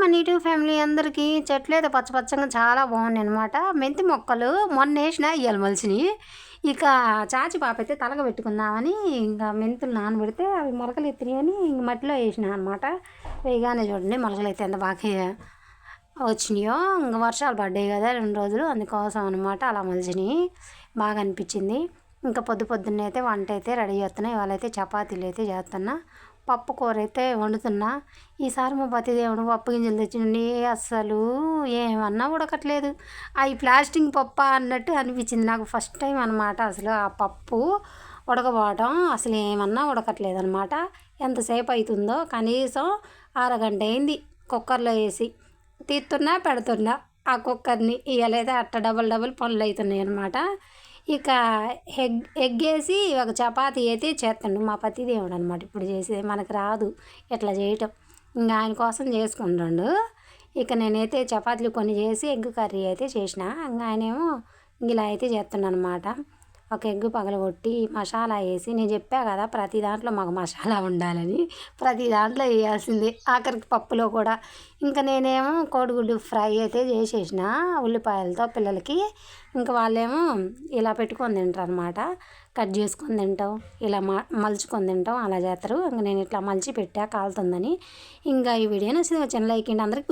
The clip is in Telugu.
మన యూట్యూబ్ ఫ్యామిలీ అందరికీ చెట్లు అయితే పచ్చ పచ్చగా చాలా బాగున్నాయి అనమాట మెంతి మొక్కలు మొన్న వేసిన ఇయ్యాలి మలిసినాయి ఇక చాచి పాప అయితే తలగ పెట్టుకుందామని ఇంకా మెంతులు నానబెడితే అవి మొలకలు ఎత్తినాయని ఇంక మట్టిలో వేసిన అనమాట వేయగానే చూడండి మొలకలు అయితే ఎంత బాగా వచ్చినాయో. ఇంకా వర్షాలు పడ్డాయి కదా రెండు రోజులు అందుకోసం అనమాట అలా మలిచినాయి బాగా అనిపించింది. ఇంకా పొద్దు పొద్దున్నే అయితే వంట అయితే రెడీ చేస్తున్నా. ఇవాళ అయితే చపాతీలు అయితే చేస్తున్నా. పప్పు కూర అయితే వండుతున్నా. ఈసారి మా పతిదేవుడు పప్పు గింజలు తెచ్చిండి. అస్సలు ఏమన్నా ఉడకట్లేదు. అవి ప్లాస్టింగ్ పప్పు అన్నట్టు అనిపించింది నాకు ఫస్ట్ టైం అనమాట అసలు ఆ పప్పు ఉడకపోవటం అసలు ఏమన్నా ఉడకట్లేదు అనమాట ఎంతసేపు అవుతుందో కనీసం అరగంట అయింది కుక్కర్లో వేసి. తీస్తున్నా పెడుతున్నా. ఆ కుక్కర్ని ఇవ్వలేదా అట్ట డబల్ డబల్ పనులు అవుతున్నాయి అనమాట ఇక ఎగ్ ఎగ్ వేసి ఒక చపాతి అయితే చేస్తాడు మా పతి దేవుడు అనమాట ఇప్పుడు చేసేది. మనకు రాదు ఇట్లా చేయటం. ఇంకా ఆయన కోసం చేసుకుంటాడు. ఇక నేనైతే చపాతీలు కొన్ని చేసి ఎగ్ కర్రీ అయితే చేసిన. ఇంకా ఆయనేమో ఇలా అయితే చేస్తున్నాను అనమాట ఒక ఎగ్గు పగలగొట్టి మసాలా వేసి నేను చెప్పా కదా ప్రతి దాంట్లో మాకు మసాలా ఉండాలని ప్రతి దాంట్లో వేయాల్సిందే. ఆఖరికి పప్పులో కూడా. ఇంకా నేనేమో కోడిగుడ్డు ఫ్రై అయితే చేసేసిన ఉల్లిపాయలతో పిల్లలకి. ఇంకా వాళ్ళేమో ఇలా పెట్టుకొని తింటారు అనమాట కట్ చేసుకొని తింటాం ఇలా మలుచుకొని తింటాం అలా చేస్తారు. ఇంకా నేను ఇట్లా మలిచి పెట్టా కాలుతుందని. ఇంకా ఈ వీడియో నచ్చింది చిన్న లైక్ అందరికీ